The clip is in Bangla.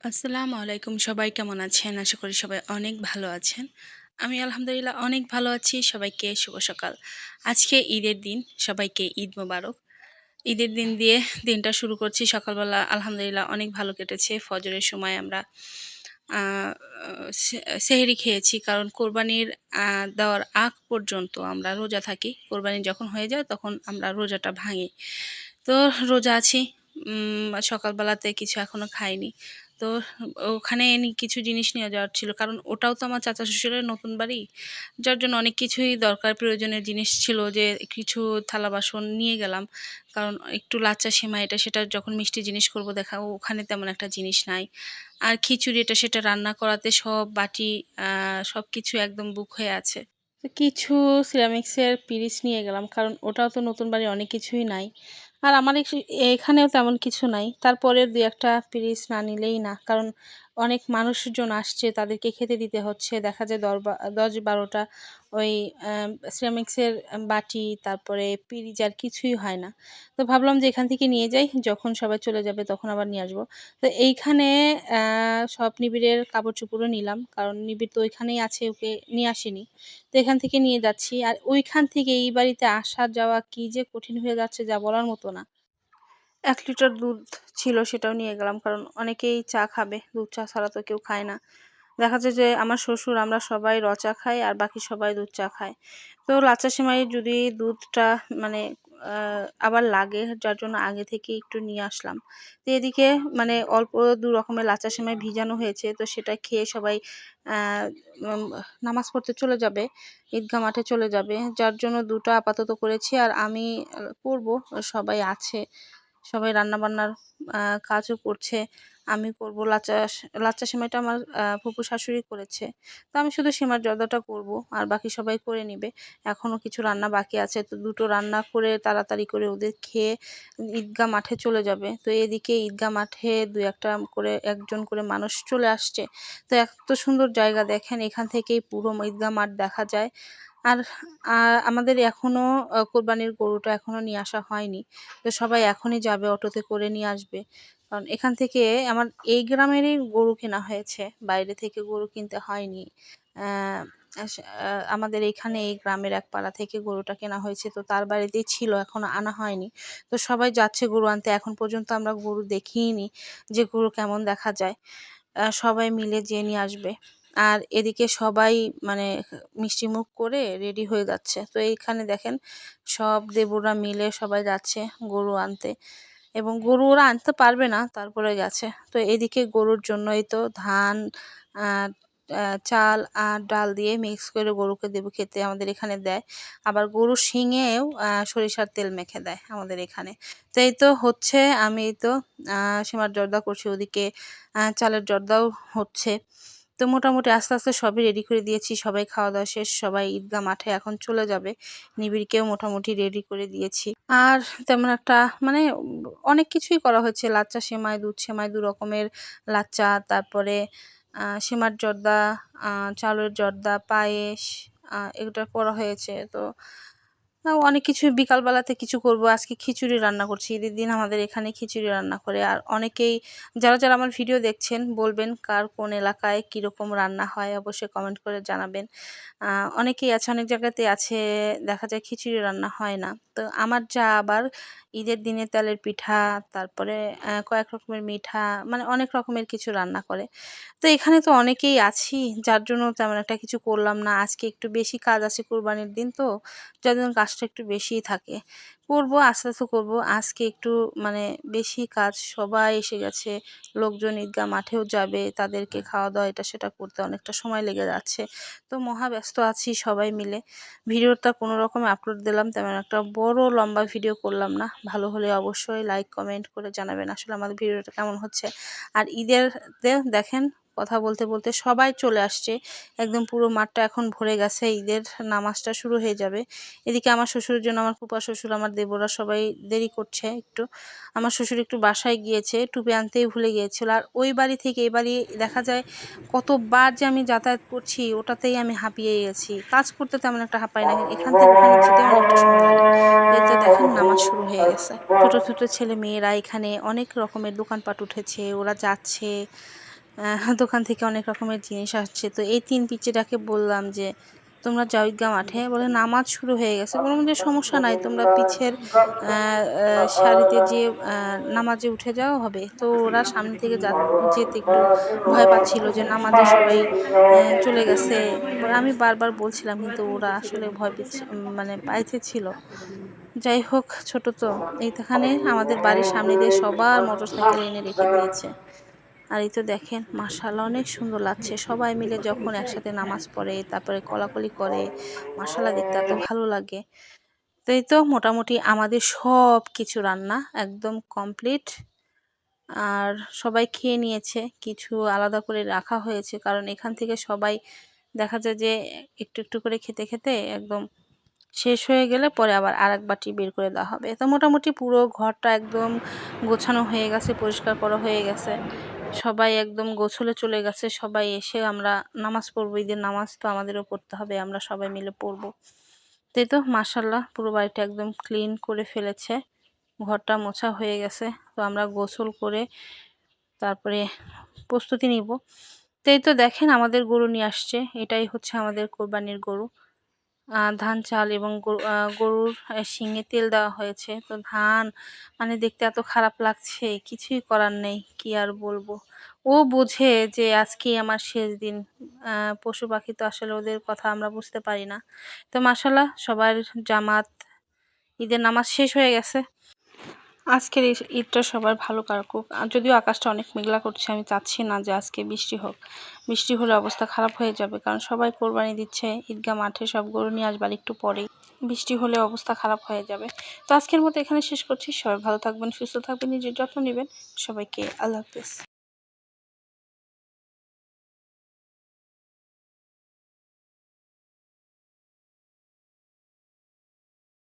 আসসালামু আলাইকুম। সবাই কেমন আছেন? আশা করি সবাই অনেক ভালো আছেন। আমি আলহামদুলিল্লাহ অনেক ভালো আছি। সবাইকে শুভ সকাল। আজকে ঈদের দিন। সবাইকে ঈদ মোবারক। ঈদের দিন দিয়ে দিনটা শুরু করছি। সকালবেলা আলহামদুলিল্লাহ অনেক ভালো কেটেছে। ফজরের সময় আমরা সেহরি খেয়েছি। কারণ কোরবানির দেওয়ার আগ পর্যন্ত আমরা রোজা থাকি। কোরবানি যখন হয়ে যায় তখন আমরা রোজাটা ভাঙি। তো রোজা আছি। সকালবেলাতে কিছু এখনও খাইনি। তো ওখানে কিছু জিনিস নিয়ে যাওয়ার ছিল। কারণ ওটাও তো আমার চাচা শ্বশুরের নতুন বাড়ি। যার জন্য অনেক কিছুই দরকার, প্রয়োজনীয় জিনিস ছিল যে কিছু থালা বাসন নিয়ে গেলাম। কারণ একটু লাচ্চা সেমাই এটা সেটা যখন মিষ্টি জিনিস করব দেখা, ওখানে তেমন একটা জিনিস নাই। আর খিচুড়ি এটা সেটা রান্না করাতে সব বাটি সব কিছু একদম বুক হয়ে আছে। কিছু সিরামিক্সের পিরিচ নিয়ে গেলাম। কারণ ওটাও তো নতুন বাড়ি, অনেক কিছুই নাই। আর আমার এখ- এখানেও তেমন কিছু নাই। তারপরে দু একটা পিরিচ না নিলেই না। কারণ অনেক মানুষজন আসছে, তাদেরকে খেতে দিতে হচ্ছে। দেখা যায় দশ বারোটা ওই সিরামিক্সের বাটি, তারপরে পিরিচ আর কিছুই হয় না। তো ভাবলাম যে এখান থেকে নিয়ে যাই, যখন সবাই চলে যাবে তখন আবার নিয়ে আসব। তো এইখানে সব নিবিড়ের কাপড় চোপড়ও নিলাম, কারণ নিবিড় তো ওইখানেই আছে, ওকে নিয়ে আসেনি। তো এখান থেকে নিয়ে যাচ্ছি, আর ওইখান থেকে এই বাড়িতে আসা যাওয়া কি যে কঠিন হয়ে যাচ্ছে যা বলার মতো না। এক লিটার দুধ ছিল সেটাও নিয়ে গেলাম, কারণ অনেকেই চা খাবে, দুধ চা ছাড়া তো কেউ খায় না। দেখা যায় যে আমার শ্বশুর, আমরা সবাই র চা খাই আর বাকি সবাই দুধ চা খায়। তো লাচ্চা সেমাই যদি দুধটা মানে আবার লাগে, যার জন্য আগে থেকে একটু নিয়ে আসলাম। তো এদিকে মানে অল্প দু রকমের লাচ্চা সেমাই ভিজানো হয়েছে, তো সেটা খেয়ে সবাই নামাজ পড়তে চলে যাবে, ঈদগাহ মাঠে চলে যাবে, যার জন্য দুটো আপাতত করেছি আর আমি করব, সবাই আছে। সবাই রান্নাবান্নার কাজও করছে, আমি করব। লাচ্চা লাচ্চা সেমাইটা আমার ফুপু শাশুড়ি করেছে। তো আমি শুধু সেমার জর্দাটা করব, আর বাকি সবাই করে নিবে। এখনও কিছু রান্না বাকি আছে, তো দুটো রান্না করে তাড়াতাড়ি করে ওদের খেয়ে ঈদগাহ মাঠে চলে যাবে। তো এদিকে ঈদগাহ মাঠে দু একটা করে, একজন করে মানুষ চলে আসছে। তো এত সুন্দর জায়গা দেখেন, এখান থেকেই পুরো ঈদগাহ মাঠ দেখা যায়। আর আমাদের এখনও কোরবানির গরুটা এখনও নিয়ে আসা হয়নি। তো সবাই এখনই যাবে অটোতে করে নিয়ে আসবে। কারণ এখান থেকে আমার এই গ্রামেরই গরু কেনা হয়েছে, বাইরে থেকে গরু কিনতে হয়নি। আমাদের এখানে এই গ্রামের এক পাড়া থেকে গরুটা কেনা হয়েছে, তো তার বাড়িতেই ছিল, এখনও আনা হয়নি। তো সবাই যাচ্ছে গরু আনতে, এখন পর্যন্ত আমরা গরু দেখিনি যে গরু কেমন দেখা যায়। সবাই মিলে যেয়ে নিয়ে আসবে। আর এদিকে সবাই মানে মিষ্টি মুখ করে রেডি হয়ে যাচ্ছে। তো এইখানে দেখেন সব দেবুরা মিলে সবাই যাচ্ছে গরু আনতে এবং গরু ওরা আনতে পারবে না, তারপরে গেছে। তো এদিকে গরুর জন্যই তো ধান চাল আর ডাল দিয়ে মিক্স করে গরুকে দেবো খেতে আমাদের এখানে দেয়। আবার গরু শিঙেও সরিষার তেল মেখে দেয় আমাদের এখানে। তো এই তো হচ্ছে, আমি তো সীমার জর্দা করছি। ওদিকে চালের জর্দাও হচ্ছে। তো মোটামুটি আস্তে আস্তে সবই রেডি করে দিয়েছি। সবাই খাওয়া দাওয়া শেষ, সবাই ঈদগাহ মাঠে এখন চলে যাবে। নিবিড়কেও মোটামুটি রেডি করে দিয়েছি। আর তেমন একটা মানে অনেক কিছুই করা হয়েছে লাচ্চা সেমাই, দুধ সেমাই, দু রকমের লাচ্চা, তারপরে সেমার জর্দা চালের জর্দা, পায়েস এগুলো করা হয়েছে। তো অনেক কিছু বিকালবেলাতে কিছু করব। আজকে খিচুড়ি রান্না করছি। ঈদের দিন আমাদের এখানে খিচুড়ি রান্না করে। আর অনেকেই, যারা যারা আমার ভিডিও দেখছেন, বলবেন কার কোন এলাকায় কীরকম রান্না হয়, অবশ্যই কমেন্ট করে জানাবেন। অনেকেই আছে, অনেক জায়গাতে আছে, দেখা যায় খিচুড়ি রান্না হয় না। তো আমার যা আবার ঈদের দিনে তেলের পিঠা, তারপরে কয়েক রকমের মিঠা মানে অনেক রকমের কিছু রান্না করে। তো এখানে তো অনেকেই আছি, যার জন্য তেমন একটা কিছু করলাম না। আজকে একটু বেশি কাজ আছে কোরবানির দিন, তো যার জন্য কাজটা একটু বেশিই থাকে। করব, আস্তে আস্তে করব। আজকে একটু মানে বেশি কাজ, সবাই এসে গেছে, লোকজন ঈদগাহ মাঠেও যাবে, তাদেরকে খাওয়া দাওয়া এটা সেটা করতে অনেকটা সময় লেগে যাচ্ছে। তো মহা ব্যস্ত আছি সবাই মিলে। ভিডিওটা কোনো রকমে আপলোড দিলাম, তেমন একটা বড় লম্বা ভিডিও করলাম না। ভালো হলে অবশ্যই লাইক কমেন্ট করে জানাবেন আসলে আমাদের ভিডিওটা কেমন হচ্ছে। আর ঈদের দেখেন কথা বলতে বলতে সবাই চলে আসছে। একদম পুরো মাঠটা এখন ভরে গেছে, ঈদের নামাজটা শুরু হয়ে যাবে। এদিকে আমার শ্বশুরের জন্য আমার ফুপা শ্বশুর, আমার দেবরা সবাই দেরি করছে একটু। আমার শ্বশুর একটু বাসায় গিয়েছে, টুপি আনতেই ভুলে গিয়েছিল। আর ওই বাড়ি থেকে এই বাড়ি দেখা যায় কতবার যে আমি যাতায়াত করছি, ওটাতেই আমি হাঁপিয়ে গেছি। কাজ করতে তেমন একটা হাঁপাই না এখান থেকে ওখানে যেতে অনেকটা সময় লাগে। এই তো দেখেন নামাজ শুরু হয়ে গেছে। ছোটো ছোটো ছেলে মেয়েরা এখানে অনেক রকমের দোকানপাট উঠেছে, ওরা যাচ্ছে। দোকান থেকে অনেক রকমের জিনিস আসছে। তো এই তিন পিচ্চিটাকে বললাম যে, তোমরা ঈদগা মাঠে? বলে, নামাজ শুরু হয়ে গেছে। কোনো মধ্যে সমস্যা নাই, তোমরা পিছের সারিতে যে নামাজে উঠে যাওয়া হবে। তো ওরা সামনে থেকে যা, যেতে একটু ভয় পাচ্ছিল যে, নামাজে সবাই চলে গেছে। আমি বারবার বলছিলাম, কিন্তু ওরা আসলে ভয় পেয়েছে মানে পাইতে ছিল। যাই হোক, ছোট তো, এইখানে আমাদের বাড়ির সামনে দিয়ে সবার মোটর সাইকেল এনে রেখে দিয়েছে। আর এই তো দেখেন মাসাল্লাহ অনেক সুন্দর লাগছে। সবাই মিলে যখন একসাথে নামাজ পড়ে, তারপরে কলাকলি করে মাসাল্লাহ দেখতে এত ভালো লাগে। তো এই তো মোটামুটি আমাদের সব কিছু রান্না একদম কমপ্লিট। আর সবাই খেয়ে নিয়েছে, কিছু আলাদা করে রাখা হয়েছে, কারণ এখান থেকে সবাই দেখা যায় যে একটু একটু করে খেতে খেতে একদম শেষ হয়ে গেলে পরে আবার আর এক বাটি বের করে দেওয়া হবে। তো মোটামুটি পুরো ঘরটা একদম গোছানো হয়ে গেছে, পরিষ্কার করা হয়ে গেছে। সবাই একদম গোছলে চলে গেছে, সবাই এসে আমরা নামাজ পড়ব, ঈদের নামাজ তো আমাদেরও পড়তে হবে, আমরা সবাই মিলে পড়ব। তাই তো মাসাল্লাহ পুরো বাড়িটা একদম ক্লিন করে ফেলেছে, ঘরটা মোছা হয়ে গেছে, তো আমরা গোসল করে তারপরে প্রস্তুতি নিব। তাই তো দেখেন আমাদের গরু নিয়ে আসছে, এটাই হচ্ছে আমাদের কোরবানির গরু। ধান, চাল এবং গরু- গরুর শিঙে তেল দেওয়া হয়েছে। তো ধান মানে দেখতে এত খারাপ লাগছে, কিছুই করার নেই, কি আর বলব? ও বোঝে যে আজকে আমার শেষ দিন। পশু পাখি তো আসলে ওদের কথা আমরা বুঝতে পারি না। তো মাসাল্লাহ সবার জামাত, ঈদের নামাজ শেষ হয়ে গেছে। আজকের এই ঈদটা সবার ভালো কাটুক। যদিও আকাশটা অনেক মেঘলা করছে, আমি চাচ্ছি না যে আজকে বৃষ্টি হোক। বৃষ্টি হলে অবস্থা খারাপ হয়ে যাবে, কারণ সবাই কোরবানি দিচ্ছে, ঈদগাহ মাঠে সব গরু নিয়ে আসবার একটু পরেই। বৃষ্টি হলে অবস্থা খারাপ হয়ে যাবে। তো আজকের মতো এখানে শেষ করছি। সবাই ভালো থাকবেন, সুস্থ থাকবেন, নিজের যত্ন নেবেন। সবাইকে আল্লাহ হাফেজ।